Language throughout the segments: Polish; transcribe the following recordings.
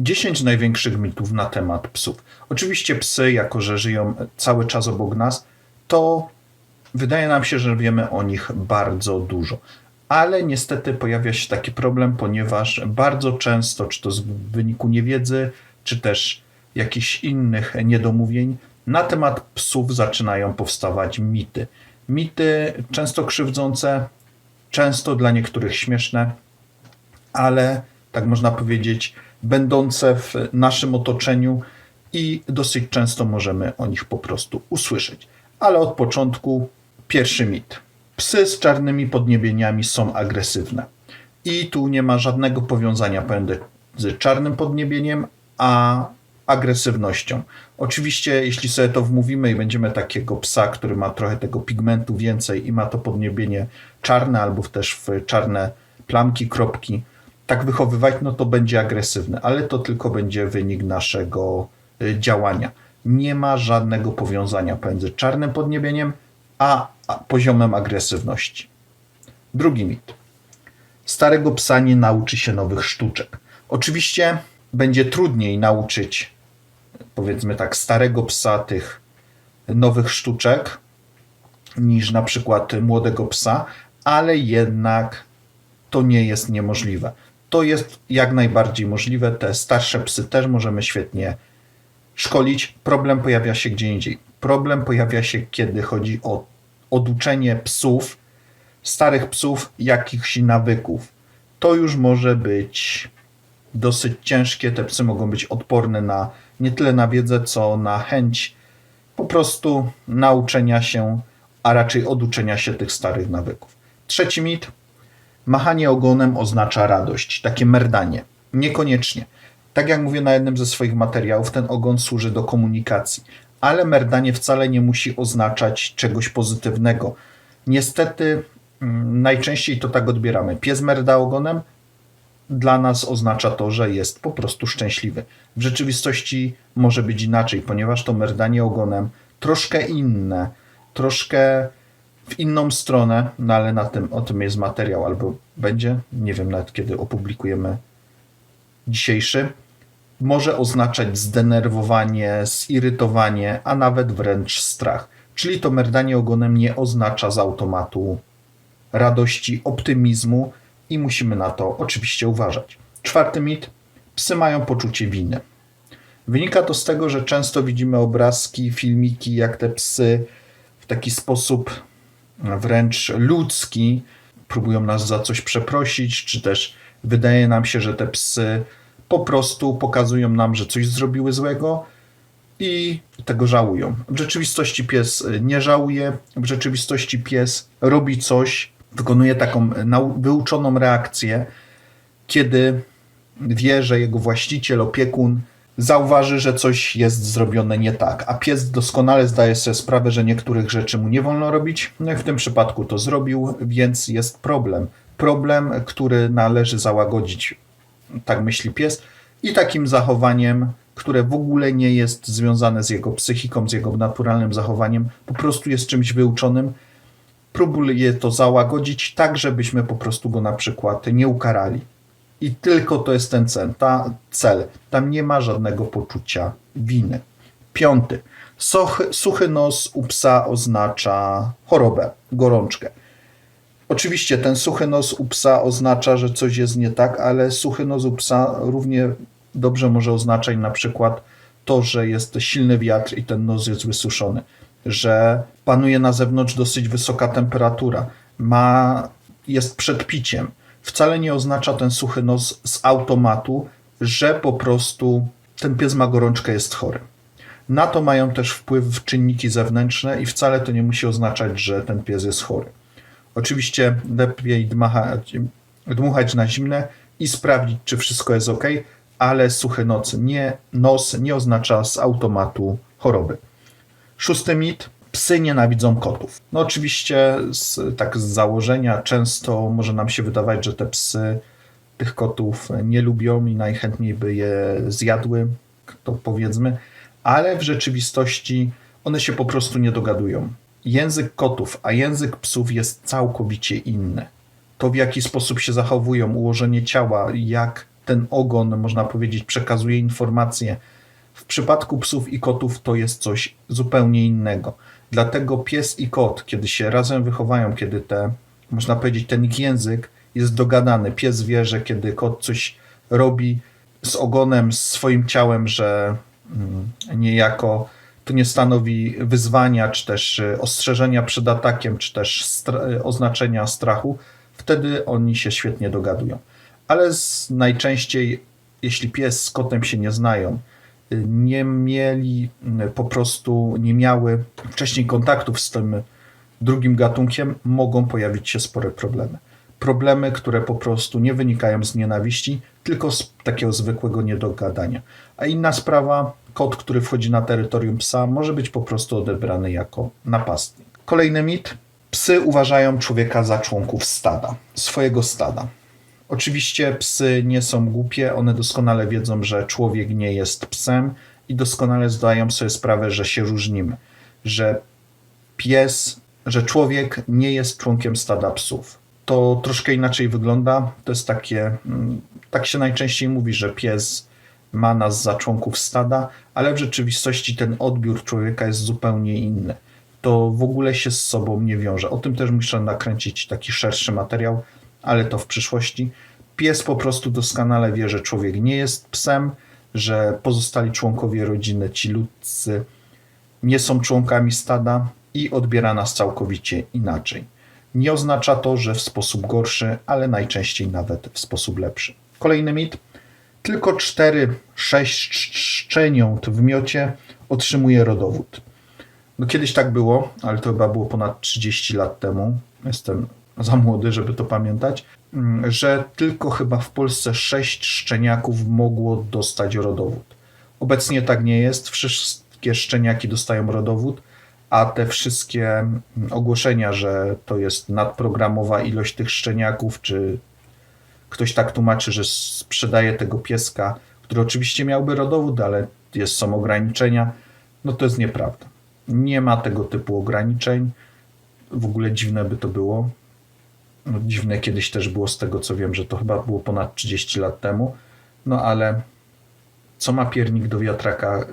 10 największych mitów na temat psów. Oczywiście psy, jako że żyją cały czas obok nas, to wydaje nam się, że wiemy o nich bardzo dużo. Ale niestety pojawia się taki problem, ponieważ bardzo często, czy to z wyniku niewiedzy, czy też jakichś innych niedomówień, na temat psów zaczynają powstawać mity. Mity często krzywdzące, często dla niektórych śmieszne, ale tak można powiedzieć, będące w naszym otoczeniu i dosyć często możemy o nich po prostu usłyszeć. Ale od początku pierwszy mit. Psy z czarnymi podniebieniami są agresywne. I tu nie ma żadnego powiązania pomiędzy czarnym podniebieniem a agresywnością. Oczywiście, jeśli sobie to wmówimy i będziemy takiego psa, który ma trochę tego pigmentu więcej i ma to podniebienie czarne albo też w czarne plamki, kropki, tak wychowywać, no to będzie agresywny, ale to tylko będzie wynik naszego y, działania. Nie ma żadnego powiązania pomiędzy czarnym podniebieniem a poziomem agresywności. Drugi mit. Starego psa nie nauczy się nowych sztuczek. Oczywiście będzie trudniej nauczyć, powiedzmy tak, starego psa tych nowych sztuczek niż na przykład młodego psa, ale jednak to nie jest niemożliwe. To jest jak najbardziej możliwe. Te starsze psy też możemy świetnie szkolić. Problem pojawia się gdzie indziej. Problem pojawia się, kiedy chodzi o oduczenie psów, starych psów, jakichś nawyków. To już może być dosyć ciężkie. Te psy mogą być odporne na nie tyle na wiedzę, co na chęć po prostu nauczenia się, a raczej oduczenia się tych starych nawyków. Trzeci mit. Machanie ogonem oznacza radość, takie merdanie. Niekoniecznie. Tak jak mówię na jednym ze swoich materiałów, ten ogon służy do komunikacji, ale merdanie wcale nie musi oznaczać czegoś pozytywnego. Niestety, mm, najczęściej to tak odbieramy. Pies merda ogonem dla nas oznacza to, że jest po prostu szczęśliwy. W rzeczywistości może być inaczej, ponieważ to merdanie ogonem troszkę inne, troszkę w inną stronę, no ale na tym, o tym jest materiał, albo będzie, nie wiem nawet kiedy opublikujemy dzisiejszy, może oznaczać zdenerwowanie, zirytowanie, a nawet wręcz strach. Czyli to merdanie ogonem nie oznacza z automatu radości, optymizmu i musimy na to oczywiście uważać. Czwarty mit. Psy mają poczucie winy. Wynika to z tego, że często widzimy obrazki, filmiki, jak te psy w taki sposób wręcz ludzki próbują nas za coś przeprosić, czy też wydaje nam się, że te psy po prostu pokazują nam, że coś zrobiły złego i tego żałują. W rzeczywistości pies nie żałuje, w rzeczywistości pies robi coś, wykonuje taką wyuczoną reakcję, kiedy wie, że jego właściciel, opiekun zauważy, że coś jest zrobione nie tak, a pies doskonale zdaje sobie sprawę, że niektórych rzeczy mu nie wolno robić. No w tym przypadku to zrobił, więc jest problem. Problem, który należy załagodzić, tak myśli pies, i takim zachowaniem, które w ogóle nie jest związane z jego psychiką, z jego naturalnym zachowaniem, po prostu jest czymś wyuczonym. Próbuje to załagodzić tak, żebyśmy po prostu go na przykład nie ukarali. I tylko to jest ten cel. Ta cel. Tam nie ma żadnego poczucia winy. Piąty. Suchy, suchy nos u psa oznacza chorobę, gorączkę. Oczywiście ten suchy nos u psa oznacza, że coś jest nie tak, ale suchy nos u psa równie dobrze może oznaczać na przykład to, że jest silny wiatr i ten nos jest wysuszony, że panuje na zewnątrz dosyć wysoka temperatura, ma, jest przed piciem wcale nie oznacza ten suchy nos z automatu, że po prostu ten pies ma gorączkę, jest chory. Na to mają też wpływ czynniki zewnętrzne i wcale to nie musi oznaczać, że ten pies jest chory. Oczywiście lepiej dmachać, dmuchać na zimne i sprawdzić, czy wszystko jest ok, ale suchy noc nie, nos nie oznacza z automatu choroby. Szósty mit psy nienawidzą kotów. No oczywiście z, tak z założenia często może nam się wydawać, że te psy tych kotów nie lubią i najchętniej by je zjadły, to powiedzmy, ale w rzeczywistości one się po prostu nie dogadują. Język kotów, a język psów jest całkowicie inny. To w jaki sposób się zachowują, ułożenie ciała, jak ten ogon, można powiedzieć, przekazuje informacje. W przypadku psów i kotów to jest coś zupełnie innego. Dlatego pies i kot, kiedy się razem wychowają, kiedy te, można powiedzieć, ten ich język jest dogadany. Pies wie, że kiedy kot coś robi z ogonem, z swoim ciałem, że mm, niejako to nie stanowi wyzwania, czy też y, ostrzeżenia przed atakiem, czy też stra- y, oznaczenia strachu, wtedy oni się świetnie dogadują. Ale z, najczęściej, jeśli pies z kotem się nie znają, nie mieli y, po prostu, nie miały wcześniej kontaktów z tym drugim gatunkiem, mogą pojawić się spore problemy. Problemy, które po prostu nie wynikają z nienawiści, tylko z takiego zwykłego niedogadania. A inna sprawa, kot, który wchodzi na terytorium psa, może być po prostu odebrany jako napastnik. Kolejny mit. Psy uważają człowieka za członków stada, swojego stada. Oczywiście psy nie są głupie, one doskonale wiedzą, że człowiek nie jest psem i doskonale zdają sobie sprawę, że się różnimy, że pies, że człowiek nie jest członkiem stada psów. To troszkę inaczej wygląda. To jest takie, mm, tak się najczęściej mówi, że pies ma nas za członków stada, ale w rzeczywistości ten odbiór człowieka jest zupełnie inny. To w ogóle się z sobą nie wiąże. O tym też muszę nakręcić taki szerszy materiał, ale to w przyszłości. Pies po prostu doskonale wie, że człowiek nie jest psem, że pozostali członkowie rodziny, ci ludzcy, nie są członkami stada i odbiera nas całkowicie inaczej. Nie oznacza to, że w sposób gorszy, ale najczęściej nawet w sposób lepszy. Kolejny mit. Tylko 4-6 szczeniąt w miocie otrzymuje rodowód. No kiedyś tak było, ale to chyba było ponad 30 lat temu. Jestem za młody, żeby to pamiętać, mm, że tylko chyba w Polsce 6 szczeniaków mogło dostać rodowód. Obecnie tak nie jest. Wszystkie szczeniaki dostają rodowód, a te wszystkie mm, ogłoszenia, że to jest nadprogramowa ilość tych szczeniaków, czy ktoś tak tłumaczy, że sprzedaje tego pieska, który oczywiście miałby rodowód, ale jest, są ograniczenia, no to jest nieprawda. Nie ma tego typu ograniczeń. W ogóle dziwne by to było. No, dziwne kiedyś też było z tego, co wiem, że to chyba było ponad 30 lat temu. No ale co ma piernik do wiatraka?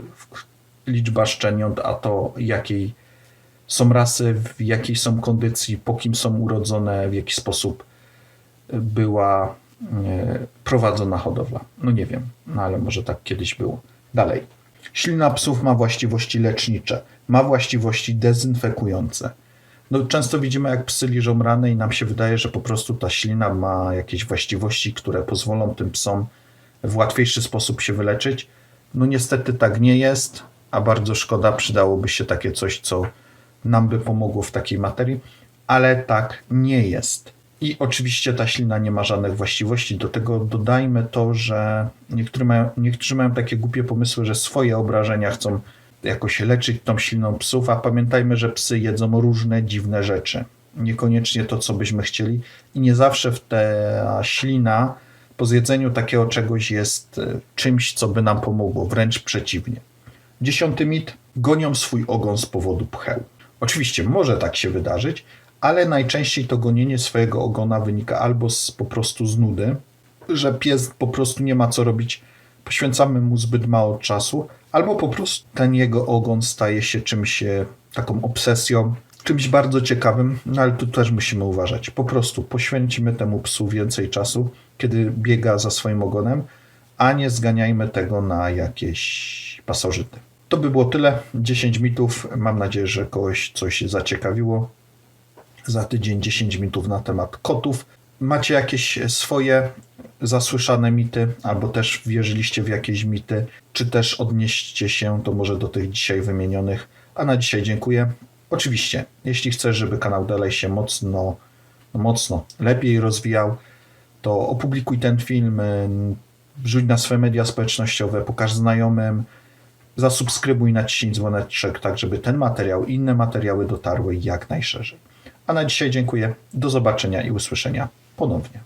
Liczba szczeniąt, a to jakiej są rasy, w jakiej są kondycji, po kim są urodzone, w jaki sposób była e, prowadzona hodowla. No nie wiem, no ale może tak kiedyś było. Dalej. Ślina psów ma właściwości lecznicze, ma właściwości dezynfekujące. No, często widzimy, jak psy liżą rany i nam się wydaje, że po prostu ta ślina ma jakieś właściwości, które pozwolą tym psom w łatwiejszy sposób się wyleczyć. No niestety tak nie jest, a bardzo szkoda, przydałoby się takie coś, co nam by pomogło w takiej materii, ale tak nie jest. I oczywiście ta ślina nie ma żadnych właściwości. Do tego dodajmy to, że niektórzy mają, niektórzy mają takie głupie pomysły, że swoje obrażenia chcą jakoś leczyć tą śliną psów, a pamiętajmy, że psy jedzą różne dziwne rzeczy. Niekoniecznie to, co byśmy chcieli. I nie zawsze ta ślina po zjedzeniu takiego czegoś jest e, czymś, co by nam pomogło. Wręcz przeciwnie. Dziesiąty mit. Gonią swój ogon z powodu pcheł. Oczywiście może tak się wydarzyć, ale najczęściej to gonienie swojego ogona wynika albo z, po prostu z nudy, że pies po prostu nie ma co robić, poświęcamy mu zbyt mało czasu, albo po prostu ten jego ogon staje się czymś, e, taką obsesją, czymś bardzo ciekawym, no ale tu też musimy uważać. Po prostu poświęcimy temu psu więcej czasu, kiedy biega za swoim ogonem, a nie zganiajmy tego na jakieś pasożyty. To by było tyle. 10 mitów. Mam nadzieję, że kogoś coś zaciekawiło. Za tydzień 10 mitów na temat kotów. Macie jakieś swoje zasłyszane mity, albo też wierzyliście w jakieś mity, czy też odnieście się to może do tych dzisiaj wymienionych. A na dzisiaj dziękuję. Oczywiście, jeśli chcesz, żeby kanał dalej się mocno, no mocno lepiej rozwijał, to opublikuj ten film, wrzuć na swoje media społecznościowe, pokaż znajomym, zasubskrybuj, naciśnij dzwoneczek, tak żeby ten materiał i inne materiały dotarły jak najszerzej. A na dzisiaj dziękuję. Do zobaczenia i usłyszenia ponownie.